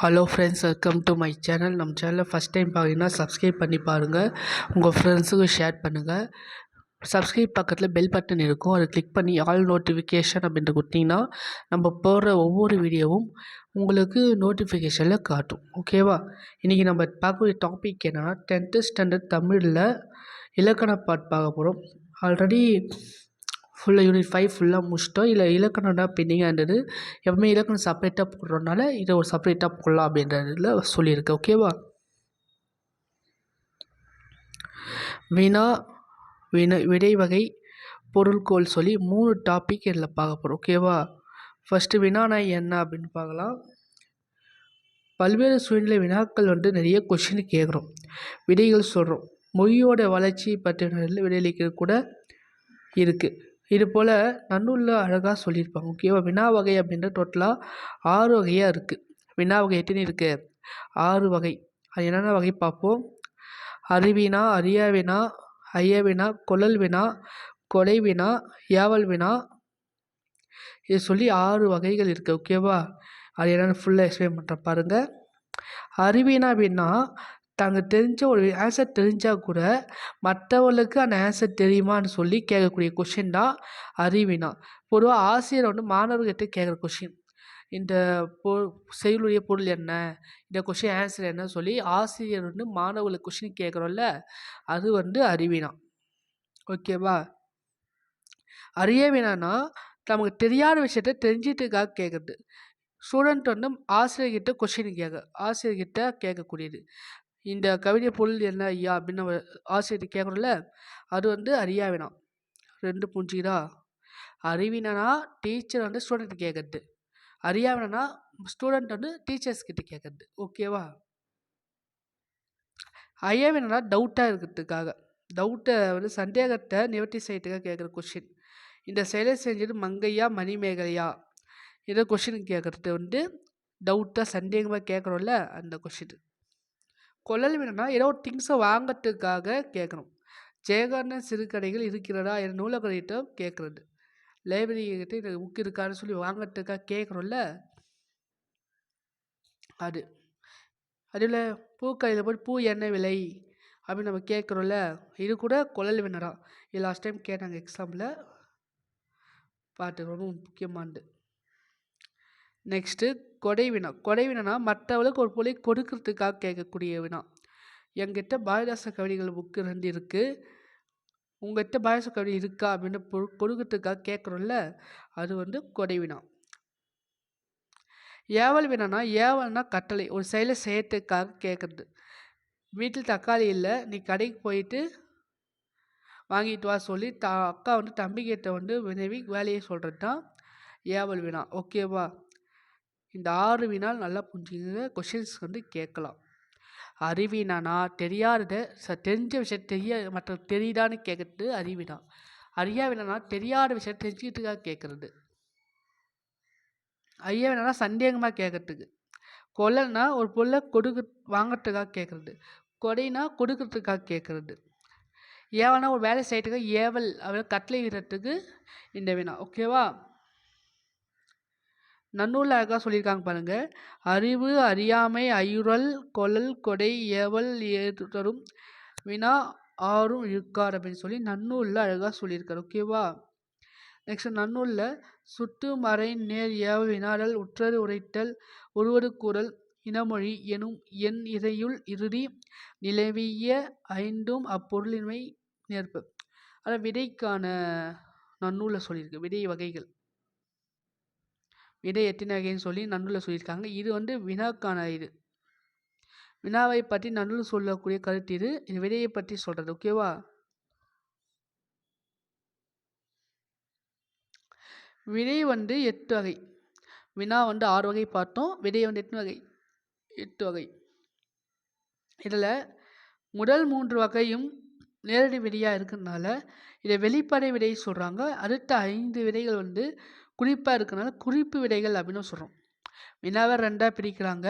Hello friends welcome to my channel நம்ம சேனலில் first time பார்க்குறீங்கன்னா சப்ஸ்கிரைப் பண்ணி பாருங்கள் உங்கள் ஃப்ரெண்ட்ஸுக்கு ஷேர் பண்ணுங்கள் சப்ஸ்கிரைப் பக்கத்தில் பெல் பட்டன் இருக்கும். அதை கிளிக் பண்ணி ஆல் நோட்டிஃபிகேஷன் அப்படின்ட்டு கொடுத்தீங்கன்னா நம்ம போடுற ஒவ்வொரு வீடியோவும் உங்களுக்கு நோட்டிஃபிகேஷனில் காட்டும். ஓகேவா இன்றைக்கி நம்ம பார்க்கக்கூடிய டாபிக் என்னென்னா டென்த்து ஸ்டாண்டர்ட் தமிழில் இலக்கண பாட் பார்க்க போகிறோம் ஆல்ரெடி ஃபுல்லாக யூனிட் ஃபைவ் ஃபுல்லாக முடிச்சிட்டோம். இல்லை இலக்கணம்னா பெண்டிங்காக இருந்தது. எப்பவுமே இலக்கணம் செப்பரேட்டாக போடுறதுனால இதை ஒரு செப்பரேட்டாக போடலாம் அப்படின்றதுல சொல்லியிருக்கேன் ஓகேவா வினா வினை விடை வகை பொருள்கோள் சொல்லி மூணு டாபிக் இதில் பார்க்க போகிறோம் ஓகேவா ஃபஸ்ட்டு வினானா என்ன அப்படின்னு பார்க்கலாம். பல்வேறு சூழ்நிலை வினாக்கள் வந்து நிறைய கொஷின் கேட்குறோம். விடைகள் சொல்கிறோம் மொழியோட வளர்ச்சி பற்றின விடையளிக்கிறது கூட இருக்குது இது போல் நன்னூலில் அழகாக சொல்லியிருப்பாங்க. ஓகேவா வினா வகை அப்படின்ற டோட்டலாக ஆறு வகையாக இருக்குது வினா வகை எத்தனை இருக்குது ஆறு வகை. அது என்னென்ன வகை பார்ப்போம்? அறிவினா அறியா வினா ஐய வினா கொழல் வினா கொலை வினா ஏவல் வினா. இது சொல்லி ஆறு வகைகள் இருக்குது ஓகேவா அது என்னென்னு ஃபுல்லாக எக்ஸ்பிளைன் பண்ணுறேன் பாருங்கள் அறிவினா வினா தாங்க தெரிஞ்ச ஒரு ஆன்சர் தெரிஞ்சால் கூட மற்றவர்களுக்கு அந்த ஆன்சர் தெரியுமான்னு சொல்லி கேட்கக்கூடிய கொஷின் தான் அறிவினா. பொதுவாக ஆசிரியர் வந்து மாணவர்கிட்ட கேட்குற கொஷின் இந்த பொ செயலுடைய பொருள் என்ன? இந்த கொஷின் ஆன்சர் என்ன சொல்லி ஆசிரியர் வந்து மாணவர்களுக்கு கொஷின் கேட்குறோம்ல அது வந்து அறிவினா. ஓகேவா அறிய வேணான்னா நமக்கு தெரியாத விஷயத்த தெரிஞ்சிட்டுக்காக கேட்குறது. ஸ்டூடெண்ட் வந்து ஆசிரியர்கிட்ட கொஷின் கேட்க ஆசிரியர்கிட்ட கேட்கக்கூடியது. இந்த கவிதை பொருள் என்ன ஐயா அப்படின்னு நம்ம ஆசிரியர் கேட்குறோம்ல அது வந்து அறியாவினா ரெண்டு புரிஞ்சுக்கிறா? அறிவினா டீச்சர் வந்து ஸ்டூடெண்ட் கேட்குறது. அறியாவினா ஸ்டூடெண்ட் வந்து டீச்சர்ஸ் கிட்ட கேட்குறது. ஓகேவா ஐயாவினா டவுட்டாக இருக்கிறதுக்காக டவுட்டை வந்து சந்தேகத்தை நிவர்த்தி செய்யறதுக்காக கேட்குற கொஷின் இந்த செயலை செஞ்சது மங்கையா மணிமேகலையா? இதை கொஷின் கேட்குறது வந்து டவுட்டாக சந்தேகமாக கேட்குறோம்ல அந்த கொஷின் கொள்ளல் வேணும்னா ஏதோ ஒரு திங்ஸை வாங்கிறதுக்காக கேட்கணும் ஜெயகாந்தன் சிறுகடைகள் இருக்கிறதா என் நூலகர்கிட்ட கேட்குறது லைப்ரரி கிட்ட இந்த புக் இருக்கான்னு சொல்லி வாங்கிறதுக்காக கேட்குறோம்ல அது. அதில் பூக்கடையில் போய் பூ என்ன விலை அப்படின்னு நம்ம கேட்குறோம்ல இது கூட குழல் வினரா இது லாஸ்ட் டைம் கேட்டாங்க எக்ஸாமில் பாட்டு ரொம்ப முக்கியமானது. நெக்ஸ்ட்டு கொடை வினா. கொடை வினானா மற்றவளுக்கு ஒரு பொருளை கொடுக்கறதுக்காக கேட்கக்கூடிய வினா. என்கிட்ட பாரதிதாச கவிதைகள் புக்கு ரெண்டு இருக்குது உங்கள்கிட்ட பாரதிதாச கவிதை இருக்கா அப்படின்னு பொ கொடுக்கறதுக்காக கேட்குறோம்ல அது வந்து கொடை வினா. ஏவல் வினானா ஏவல்னா கட்டளை. ஒரு செயலை செய்யறதுக்காக கேட்குறது. வீட்டில் தக்காளி இல்லை நீ கடைக்கு போயிட்டு வாங்கிட்டு வா சொல்லி த அக்கா வந்து தம்பிக்கிட்ட வந்து வினவி வேலையை சொல்கிறது தான் ஏவல் வினா. ஓகேவா இந்த ஆறு வினால் நல்லா புரிஞ்சுக்கிங்க கொஷின்ஸ் வந்து கேட்கலாம். அறிவினானா? தெரியாதத ச தெரிஞ்ச விஷயம் தெரிய மற்ற தெரியுதான்னு கேட்குறது அறிவினா. அறியாவினா தெரியாத விஷயம் தெரிஞ்சுக்கிட்டுக்காக கேட்குறது. ஐயாவினா சந்தேகமாக கேட்கறதுக்கு. கொலைனா ஒரு பொருளை கொடுக்க வாங்கிறதுக்காக கேட்குறது. கொடைனா கொடுக்கறதுக்காக கேட்குறது. ஏவனா ஒரு வேலை செய்யறதுக்காக ஏவல் அவளை கட்டளை விடுறதுக்கு இந்த வினா. ஓகேவா நன்னூலில் அழகாக சொல்லியிருக்காங்க பாருங்கள் அறிவு அறியாமை ஐயுறல் கொழல் கொடை ஏவல் ஏதரும் வினா ஆறும் இருக்கார் அப்படின்னு சொல்லி நன்னூலில் அழகாக சொல்லியிருக்காரு. ஓகேவா நெக்ஸ்ட் நன்னூலில் சுட்டு மறை நேர் ஏவல் வினாடல் உற்றறு உரைத்தல் ஒருவரு கூறல் இனமொழி எனும் என் இதையுள் இறுதி நிலவிய ஐந்தும் அப்பொருளின்மை நேர்ப்பு ஆனால் விடைக்கான நன்னூலில் சொல்லியிருக்கு. விடை வகைகள். விடை எட்டினகைன்னு சொல்லி நன்னூலில் சொல்லியிருக்காங்க. இது வந்து வினாக்கான இது. வினாவை பற்றி நன்னூல் சொல்லக்கூடிய கருத்து இது. இந்த விடையை பற்றி சொல்கிறது ஓகேவா விடை வந்து எட்டு வகை. வினா வந்து ஆறு வகை பார்த்தோம். விடை வந்து எட்டு வகை. எட்டு வகை. இதில் முதல் மூன்று வகையும் நேரடி விடையாக இருக்கிறதுனால இதை வெளிப்படை விடை சொல்கிறாங்க அடுத்த ஐந்து விடைகள் வந்து குறிப்பாக இருக்கனால குறிப்பு விடைகள் அப்படின்னு சொல்கிறோம் வினாவை ரெண்டாக பிரிக்கிறாங்க.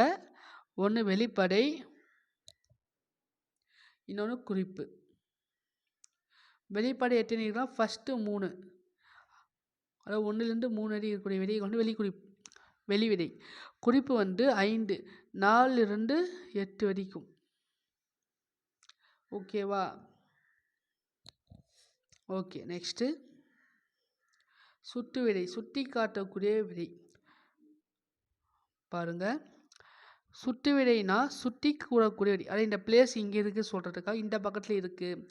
ஒன்று வெளிப்படை இன்னொன்று குறிப்பு. வெளிப்படை எட்டினா ஃபஸ்ட்டு மூணு. அதாவது ஒன்றுலேருந்து மூணு அடி இருக்கக்கூடிய விடைகள் வந்து வெளிக்குறிப்பு வெளிவிடை. குறிப்பு வந்து ஐந்து. நாலுலேருந்து எட்டு வரைக்கும். ஓகேவா? Okay next. சுட்டு விதை சுட்டி காட்டக்கூடிய விடை பாருங்கள் சுட்டு விடைனா சுட்டி கூடக்கூடிய விடை அது இந்த பிளேஸ் இங்கே இருக்குது சொல்கிறதுக்காக இந்த பக்கத்தில் இருக்குது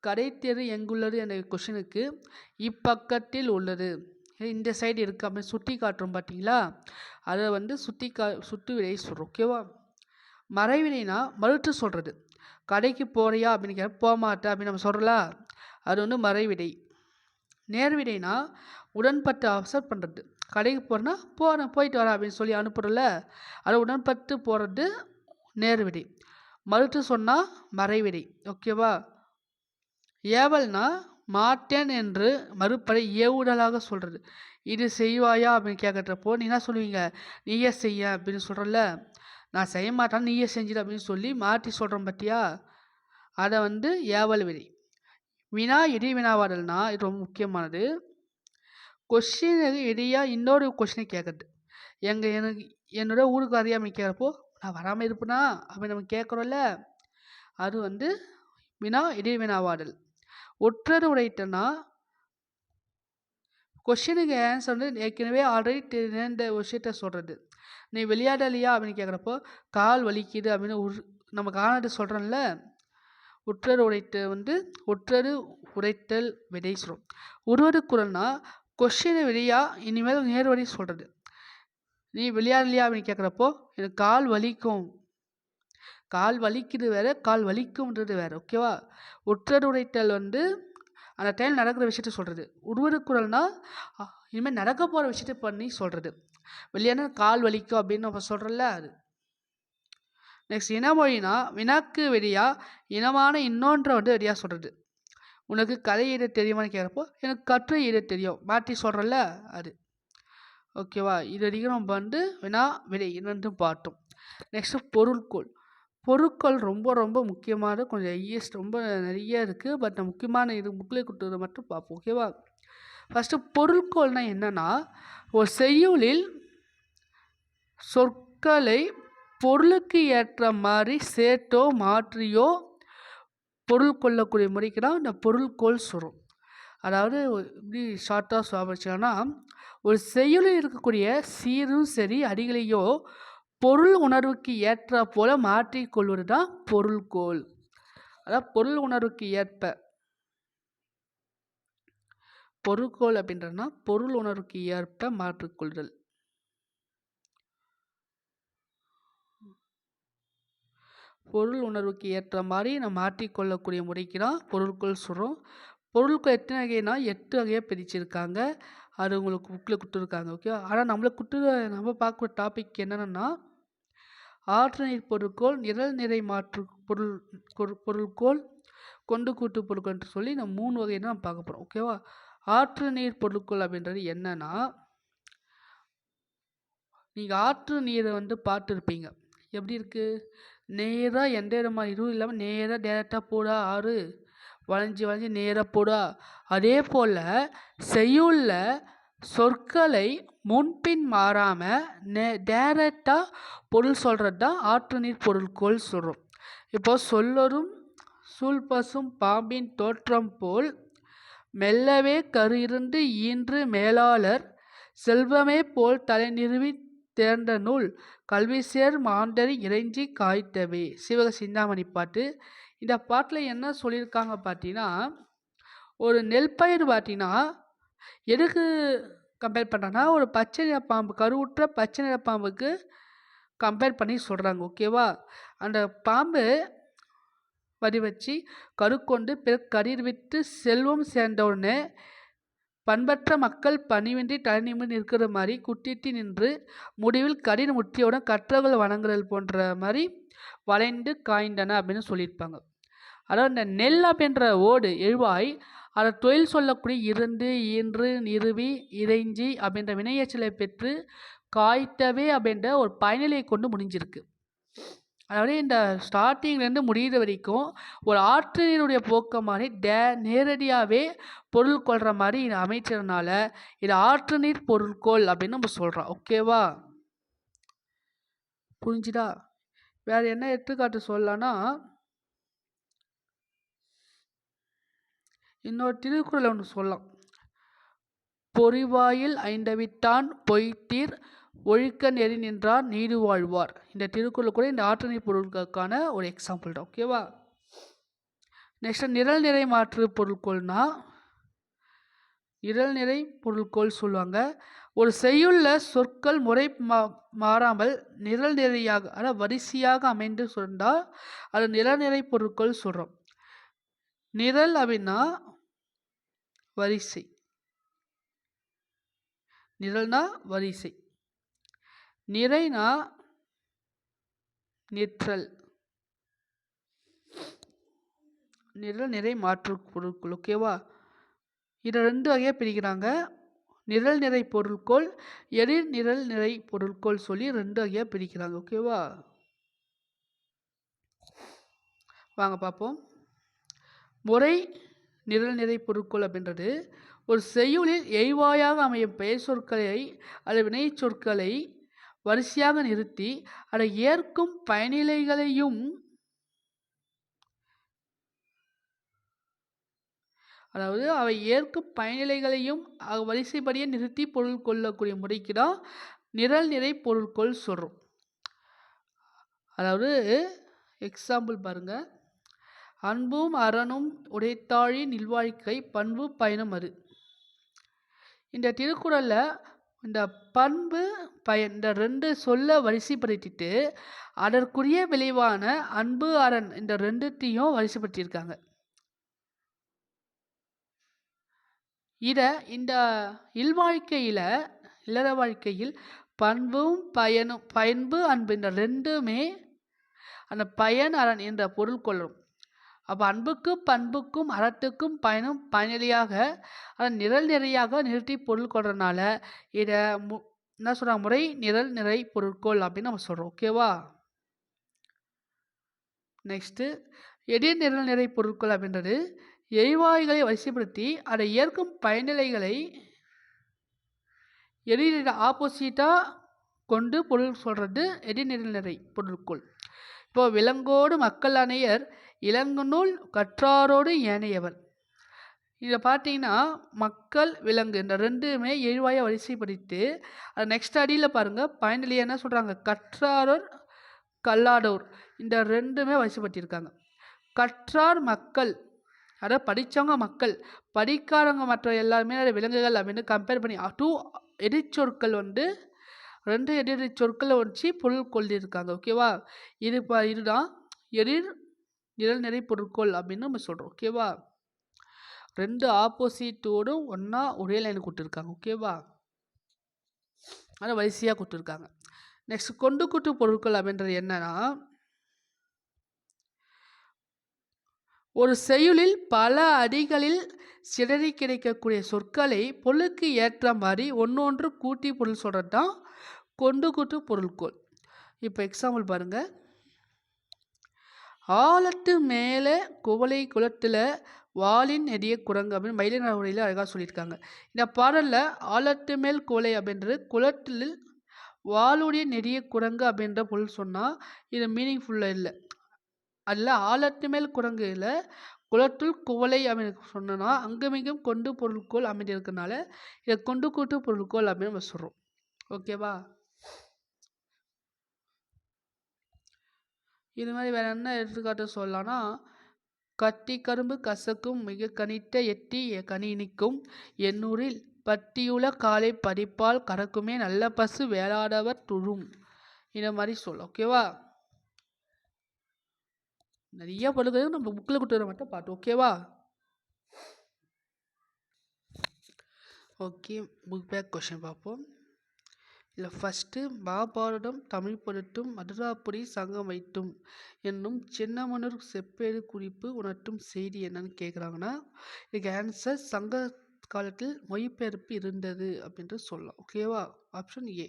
கடைத்தெரு எங்குள்ளது என்ற கொஷனுக்கு இப்பக்கத்தில் உள்ளது. இந்த சைடு இருக்குது அப்படின்னு சுட்டி காட்டுறோம் பார்த்தீங்களா அதை வந்து சுட்டி கா சுட்டு விடை சொல்கிறோம் ஓகேவா மறைவினைனா மறுத்து சொல்கிறது கடைக்கு போகிறியா அப்படின்னு கேட்க போக மாட்டேன் அப்படின்னு நம்ம சொல்கிறலா அது வந்து மறைவிடை நேர்விடைனா உடன்பட்டு அக்செப்ட் பண்ணுறது கடைக்கு போகிறேன்னா போகிறேன் போயிட்டு வரேன் அப்படின்னு சொல்லி அனுப்புகிறல அதை உடன்பட்டு போகிறது நேர்விடை. மறுத்து சொன்னால் மறைவிடை. ஓகேவா? ஏவல்னா மாட்டேன் என்று மறுப்படை ஏவுடலாக சொல்கிறது இது செய்வாயா? அப்படின்னு கேட்குறப்போ நீ என்ன சொல்லுவீங்க? நீயே செய்ய அப்படின்னு சொல்கிறல்ல நான் செய்ய மாட்டேன் நீயே செஞ்சிட அப்படின்னு சொல்லி மாற்றி சொல்கிறோம் பார்த்தியா அதை வந்து ஏவல் விடை. வினா இடி வினாவாடல்னா இது ரொம்ப முக்கியமானது. கொஷினுக்கு இடையாக இன்னொரு கொஷினை கேட்குறது எங்கள் எனக்கு என்னோட ஊருக்கு அறியாமல் கேட்குறப்போ நான் வராமல் இருப்பேனா? அப்படின்னு நம்ம கேட்குறோம்ல அது வந்து வினா இடி வினாவாடல் ஒற்றர் உடைத்தனா? கொஷினுக்கு ஆன்சர் வந்து ஏற்கனவே ஆல்ரெடி தெரிந்த விஷயத்த சொல்கிறது நீ விளையாடலையா? அப்படின்னு கேட்குறப்போ கால் வலிக்குது அப்படின்னு உரு நம்ம காரணத்தை சொல்கிறோம்ல ஒற்றர் உடைத்த வந்து ஒற்றர் உடைத்தல் விடை சொல்கிறோம் ஒருவரு குரல்னா கொஷினை வெளியா இனிமேல் நேர்வழி சொல்கிறது நீ விளையாடலையா அப்படின்னு கேட்குறப்போ எனக்கு கால் வலிக்கும். கால் வலிக்குது வேறு கால் வலிக்கும்ன்றது வேறு ஓகேவா ஒற்றர் உடைத்தல் வந்து அந்த டைம் நடக்கிற விஷயத்த சொல்கிறது உருவருக்குறள்னால் இனிமேல் நடக்க போகிற விஷயத்த பண்ணி சொல்கிறது வெளியான கால் வலிக்கும் அப்படின்னு நம்ம சொல்கிறோம்ல அது. நெக்ஸ்ட் இனமொழினா வினாக்கு வெளியாக இனமான இன்னொன்றை வந்து வெளியாக சொல்கிறது உனக்கு கதை எழுத தெரியுமான்னு கேட்குறப்போ எனக்கு கற்று எழுத தெரியும். மாற்றி சொல்கிறல்ல அது. ஓகேவா? இது வரைக்கும் நம்ம வந்து வினா விடை இரண்டும் பார்த்தோம். நெக்ஸ்ட்டு பொருட்கோள். பொருட்கள் ரொம்ப ரொம்ப முக்கியமான கொஞ்சம் ஐஎஸ்ட் ரொம்ப நிறைய இருக்குது பட் முக்கியமான இது புக்கில் கொடுத்ததை மட்டும் பார்ப்போம். ஓகேவா? ஃபஸ்ட்டு பொருட்கோள்னால் என்னென்னா ஒரு செய்யுளில் சொற்களை பொருளுக்கு ஏற்ற மாதிரி சேர்த்தோ மாற்றியோ பொருள் கொள்ளக்கூடிய முறைக்கு தான் இந்த பொருள்கோள் சொல்கிறோம் அதாவது இப்படி ஷார்ட்டாக சுவாபிச்சோன்னா ஒரு செயலில் இருக்கக்கூடிய சீரும் சரி அடிகளையோ பொருள் உணர்வுக்கு ஏற்ற போல மாற்றிக்கொள்வது தான் பொருள்கோள் அதாவது பொருள் உணர்வுக்கு ஏற்ப. பொருட்கோள் அப்படின்றதுனா பொருள் உணர்வுக்கு ஏற்ப மாற்றிக்கொள்தல் பொருள் உணர்வுக்கு ஏற்ற மாதிரி நம்ம மாற்றிக்கொள்ளக்கூடிய முறைக்கு தான் பொருட்கள் சொல்கிறோம் பொருட்கள் எத்தனை வகைனா எட்டு வகையாக பிரிச்சிருக்காங்க. அது உங்களுக்கு புக்கில் கொடுத்துருக்காங்க ஓகே ஆனால் நம்மளுக்கு கொடுத்து நம்ம பார்க்குற டாபிக் என்னென்னா ஆற்று நீர் பொருட்கோள் நிழல் நிறை மாற்று பொருள் பொருட்கோள் கொண்டு கூட்டு பொருட்கள்னு சொல்லி நம்ம மூணு வகை தான் பார்க்க போகிறோம் ஓகேவா ஆற்று நீர் பொருட்கள் அப்படின்றது என்னென்னா நீங்கள் ஆற்று நீரை வந்து பார்த்துருப்பீங்க. எப்படி இருக்குது நேராக எந்த இடமா இதுவும் இல்லாமல் நேராக டேரெக்டாக போடா ஆறு. வளைஞ்சி வளைஞ்சி நேராக போடா. அதே போல் செய்யுள்ள சொற்களை முன்பின் மாறாமல் நே டேரெக்டாக பொருள் சொல்கிறது தான் ஆற்று நீர் பொருள்கோள் சொல்கிறோம் இப்போ சொல்லரும் சூழ்பசும் பாம்பின் தோற்றம் போல் மெல்லவே கரு இருந்து ஈன்று மேலாளர் செல்வமே போல் தலை நிறுவி தேர்ந்த நூல் கல்விசேர் மாந்தரி இறைஞ்சி காய்த்தவே. சிவக சிந்தாமணி பாட்டு. இந்த பாட்டில் என்ன சொல்லியிருக்காங்க பார்த்தீங்கன்னா ஒரு நெல் பயிர் பார்த்தீங்கன்னா எதுக்கு கம்பேர் பண்ணுறாங்கன்னா ஒரு பச்சை நிற பாம்பு கருவுற்ற பச்சை நிற பாம்புக்கு கம்பேர் பண்ணி சொல்கிறாங்க ஓகேவா அந்த பாம்பு வரி வச்சு கருக்கொண்டு பிற கரீர் விட்டு செல்வம் சேர்ந்தவுடனே பண்பற்ற மக்கள் பணிவின்றி தலைநிமிர்ந்து நிற்கிற மாதிரி குட்டிட்டு நின்று முடிவில் கடின முற்றியவுடன் கற்றவர்கள் வணங்குறது போன்ற மாதிரி வளைந்து காய்ந்தன அப்படின்னு சொல்லியிருப்பாங்க. அதாவது இந்த நெல் அப்படின்ற ஓடு எழுவாய் அதை தொழில் சொல்லக்கூடிய இருந்து ஈன்று நிறுவி இறைஞ்சி அப்படின்ற வினையச்சலை பெற்று காய்த்தவே அப்படின்ற ஒரு பயனிலையை கொண்டு முடிஞ்சிருக்கு. அதாவது இந்த ஸ்டார்டிங்லேருந்து முடிகிற வரைக்கும் ஒரு ஆற்றலினுடைய போக்கை போக்க மாதிரி டே நேரடியாகவே பொருள் கொள்கிற மாதிரி இதை அமைச்சதுனால இது ஆற்று நீர் பொருட்கோள் அப்படின்னு நம்ம சொல்கிறோம் ஓகேவா புரிஞ்சுதா? வேறு என்ன எடுத்துக்காட்டு சொல்லலான்னா இன்னொரு திருக்குறள் ஒன்று சொல்லலாம். பொறிவாயில் ஐந்தவிட்டான் பொய்த்தீர் ஒழுக்க நெறி நின்றார் நீடு வாழ்வார். இந்த திருக்குறள் கூட இந்த ஆற்றணி பொருட்களுக்கான ஒரு எக்ஸாம்பிள் தான். ஓகேவா நெக்ஸ்ட் நிரல் நிறை மாற்று பொருட்கள்னா நிரல் நிறை பொருட்கள் சொல்லுவாங்க. ஒரு செய்யுள்ள சொற்கள் முறை மா மாறாமல் நிரல் நிறையாக அதாவது வரிசையாக அமைந்து சொன்னால் அது நிறநிறை பொருட்கள் சொல்கிறோம் நிரல் அப்படின்னா வரிசை. நிரல்னா வரிசை. நிறைனா நிற்றல். நிரல் நிறை மாற்று பொருட்கள் ஓகேவா இதை ரெண்டு வகையாக பிரிக்கிறாங்க. நிரல் நிறை பொருட்கோள் எதிர் நிரல் நிறை பொருட்கோள் சொல்லி ரெண்டு வகையாக பிரிக்கிறாங்க ஓகேவா வாங்க பார்ப்போம். முறை நிரல் நிறை பொருட்கோள் அப்படின்றது ஒரு செய்யுளில் எய்வாயாக அமையும் பெயர் சொற்களை அல்லது வினை சொற்களை வரிசையாக நிறுத்தி அதை ஏற்கும் பயனிலைகளையும் அதாவது அவை ஏற்கும் பயனிலைகளையும் வரிசைப்படியே நிறுத்தி பொருள் கொள்ளக்கூடிய முறைக்கு தான் நிரல் நிறை பொருட்கொள் சொல்கிறோம் அதாவது எக்ஸாம்பிள் பாருங்கள் அன்பும் அறனும் உடைத்தாழி நில்வாழ்க்கை பண்பு பயணம் அது. இந்த திருக்குறளில் இந்த பண்பு பயன் இந்த ரெண்டு சொல்ல வரிசைப்படுத்திட்டு அதற்குரிய விளைவான அன்பு அரண் இந்த ரெண்டுத்தையும் வரிசைப்படுத்தியிருக்காங்க. இதை இந்த இல்வாழ்க்கையில் இல்லற வாழ்க்கையில் பண்பும் பயனும் பயன்பு அன்பு இந்த ரெண்டுமே அந்த பயன் அரண் என்ற பொருள் கொள்ளும். அப்போ அன்புக்கும் பண்புக்கும் அறத்துக்கும் பயனும் பயனிலையாக அதை நிரல் நிறையாக நிறுத்தி பொருள் கொள்றதுனால இதை மு என்ன சொல்கிறாங்க முறை நிரல் நிறை பொருட்கோள் அப்படின்னு நம்ம சொல்கிறோம் ஓகேவா நெக்ஸ்ட்டு எதிர் நிரல் நிறை பொருட்கள் அப்படின்றது எரிவாயுகளை வரிசைப்படுத்தி அதை ஏற்கும் பயனிலைகளை எதிர் ஆப்போசிட்டாக கொண்டு பொருள் சொல்கிறது எதிர்நிலை நிறை பொருட்கோள். இப்போ விலங்கோடு மக்கள் அணையர் இளங்குநூல் கற்றாரோடு ஏனையவர் இதை பார்த்தீங்கன்னா மக்கள் விலங்கு இந்த ரெண்டுமே எழுவாயை வரிசைப்படுத்தி அது நெக்ஸ்ட் அடியில் பாருங்கள் பயனிலே என்ன சொல்கிறாங்க கற்றாரோர் கல்லாடோர் இந்த ரெண்டுமே வரிசைப்படுத்தியிருக்காங்க. கற்றார் மக்கள் அதாவது படித்தவங்க மக்கள் படிக்காதவங்க மற்ற எல்லாருமே விலங்குகள் அப்படின்னு கம்பேர் பண்ணி டூ எதிர்ச்சொற்கள் வந்து ரெண்டு எதிர் சொற்களை வச்சு பொருள் கொள்ளியிருக்காங்க ஓகேவா இது இப்போ இதுதான் எதிர் நிரல்நிறை பொருட்கள் அப்படின்னு நம்ம சொல்கிறோம் ஓகேவா ரெண்டு ஆப்போசிட்டோடும் ஒன்றா ஒரே லைன் கொடுத்துருக்காங்க. ஓகேவா அதை வரிசையாக கொடுத்துருக்காங்க. நெக்ஸ்ட் கொண்டு கூட்டு பொருட்கள் அப்படின்றது என்னன்னா ஒரு செய்யுளில் பல அடிகளில் சிதறி கிடைக்கக்கூடிய சொற்களை பொருளுக்கு ஏற்ற மாதிரி ஒன்று ஒன்று கூட்டி பொருள் சொல்கிறது தான் கொண்டு கூட்டு பொருள்கோள் இப்போ எக்ஸாம்பிள் பாருங்கள் ஆழத்து மேலே குவளை குளத்தில் வாலின் நெடிய குரங்கு அப்படின்னு மயிலின உரையில் அழகாக சொல்லியிருக்காங்க. இந்த பாடலில் ஆழத்து மேல் குவளை அப்படின்றது குளத்தில் வாளுடைய நெடிய குரங்கு அப்படின்ற பொருள் சொன்னால் இது மீனிங்ஃபுல்லாக இல்லை. அதில் ஆழத்து மேல் குரங்கு இல்லை குளத்துள் குவளை அப்படின்னு சொன்னோன்னா அங்குமிங்கும் கொண்டு பொருட்கோள் அமைந்திருக்கனால இதை கொண்டு கூட்டு பொருட்கோள் அப்படின்னு நம்ம சொல்கிறோம் ஓகேவா? இது மாதிரி வேறு என்ன எடுத்துக்காட்டு சொல்லலாம்னா கட்டி கரும்பு கசக்கும் மிக கனித்த எட்டி கணினிக்கும் எண்ணூரில் பட்டியுல காலை படிப்பால் கறக்குமே நல்ல பசு வேளாடவர் துழும். இந்த மாதிரி சொல்ல ஓகேவா நிறைய பழுது நம்ம புக்கில் கொடுத்துற மட்டும் பாட்டு ஓகேவா ஓகே புக் பேக் கொஷின் பார்ப்போம். இல்லை ஃபஸ்ட்டு மகாபாரதம் தமிழ் பொருட்டும் மதுராபுரி சங்கம் வைத்தும் என்னும் சின்னமனூர் செப்பேடு குறிப்பு உணர்த்தும் செய்தி என்னன்னு கேட்குறாங்கன்னா இதுக்கு ஆன்சர் சங்க காலத்தில் மொழிபெயர்ப்பு இருந்தது அப்படின்ட்டு சொல்லலாம். ஓகேவா ஆப்ஷன் ஏ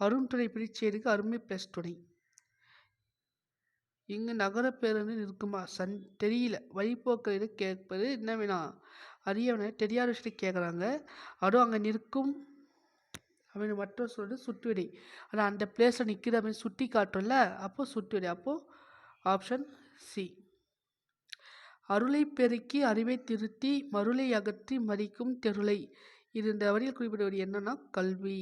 அருண் துணை அருமை பிளஸ் துணை. இங்கு நகர பேருந்து நிற்குமா? சன் தெரியல. வழிபோக்கரிடம் கேட்பது என்ன வேணா? அறியவனை தெரியாத விஷயத்தை கேட்குறாங்க அதுவும் அங்கே நிற்கும் அப்படின்னு மட்டும் சொல்கிறது சுட்டுவிடை ஆனால் அந்த பிளேஸில் நிற்கிது அப்படின்னு சுட்டி காட்டும்ல அப்போ சுட்டுவிடை அப்போது ஆப்ஷன் சி அருளை பெருக்கி அறிவை திருத்தி மருளை அகற்றி மறிக்கும் தெருளை. இது இந்த வரியில் குறிப்பிடுவது என்னன்னா கல்வி.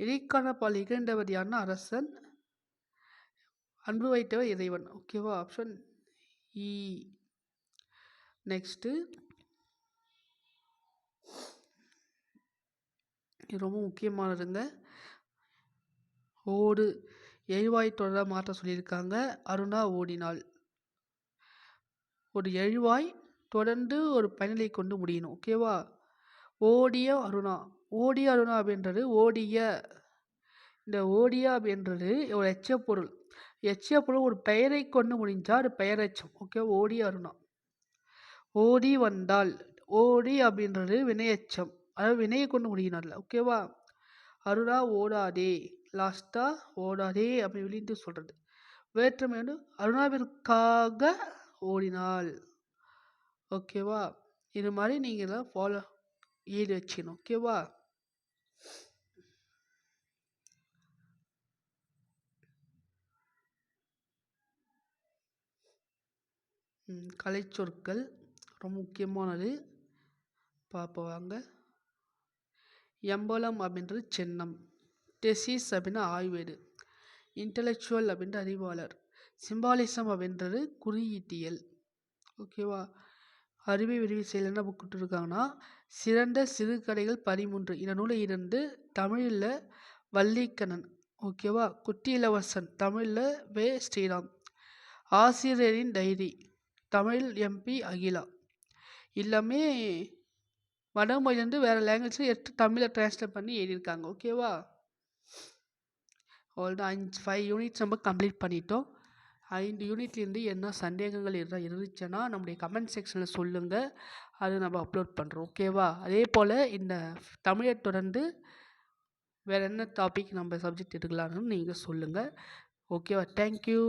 இடைக்கான பால் இகழ்ந்தவர் யாருன்னா அரசன் அன்பு வைத்தவர் இறைவன். ஓகேவா ஆப்ஷன் இ நெக்ஸ்ட்டு ரொம்ப முக்கியமானதுங்க. ஓடு எழிவாய் தொடராக மாற்ற சொல்லியிருக்காங்க. அருணா ஓடினாள். ஒரு எழுவாய் தொடர்ந்து ஒரு பயனலை கொண்டு முடியணும் ஓகேவா ஓடிய அருணா ஓடிய அருணா அப்படின்றது ஓடிய இந்த ஓடிய அப்படின்றது ஒரு எச்ச பொருள் எச்ச பொருள் ஒரு பெயரை கொண்டு முடிஞ்சால் அது பெயரச்சம் ஓகே ஓடி அருணா. ஓடி வந்தால் ஓடி அப்படின்றது வினையச்சம். அதாவது வினையை கொண்டு முடியினார்ல ஓகேவா? அருணா ஓடாதே லாஸ்ட்டாக ஓடாதே அப்படி விழித்து சொல்கிறது வேற்றுமை வந்து அருணாவிற்காக ஓடினாள் ஓகேவா? இது மாதிரி நீங்கள் தான் ஃபாலோ ஈடு வச்சுக்கணும். ஓகேவா? கலைச்சொற்கள் ரொம்ப முக்கியமானது. பார்ப்போம் வாங்க. எம்பலம் அப்படின்றது சின்னம். டெசிஸ் அப்படின்னா ஆய்வேடு. இன்டலெக்சுவல் அப்படின்ற அறிவாளர். சிம்பாலிசம் அப்படின்றது குறியீட்டியல். ஓகேவா அறிவை விரிவு செயல் என்ன புக் கொடுத்துருக்காங்கன்னா சிறந்த சிறுகதைகள் பதிமூன்று. இந்த நூலை இருந்து தமிழில் வள்ளிக்கண்ணன் ஓகேவா குட்டி இளவரசன் தமிழில் வே. ஸ்ரீராம். ஆசிரியரின் டைரி. தமிழ் எம்பி அகிலா. எல்லாமே வடமொழியிலேருந்து வேறு லாங்குவேஜில் எடுத்து தமிழை ட்ரான்ஸ்லேட் பண்ணி எழுதியிருக்காங்க ஓகேவா அவ்வளோதான் அஞ்சு ஃபைவ் யூனிட்ஸ் நம்ம கம்ப்ளீட் பண்ணிட்டோம். ஐந்து யூனிட்லேருந்து என்ன சந்தேகங்கள் இருந்தால் இருந்துச்சுன்னா நம்முடைய கமெண்ட் செக்ஷனில் சொல்லுங்கள் அதை நம்ம அப்லோட் பண்ணுறோம் ஓகேவா அதே போல் இந்த தமிழை தொடர்ந்து வேறு என்ன டாபிக் நம்ம சப்ஜெக்ட் எடுக்கலாம்னு நீங்கள் சொல்லுங்கள் ஓகேவா தேங்க்யூ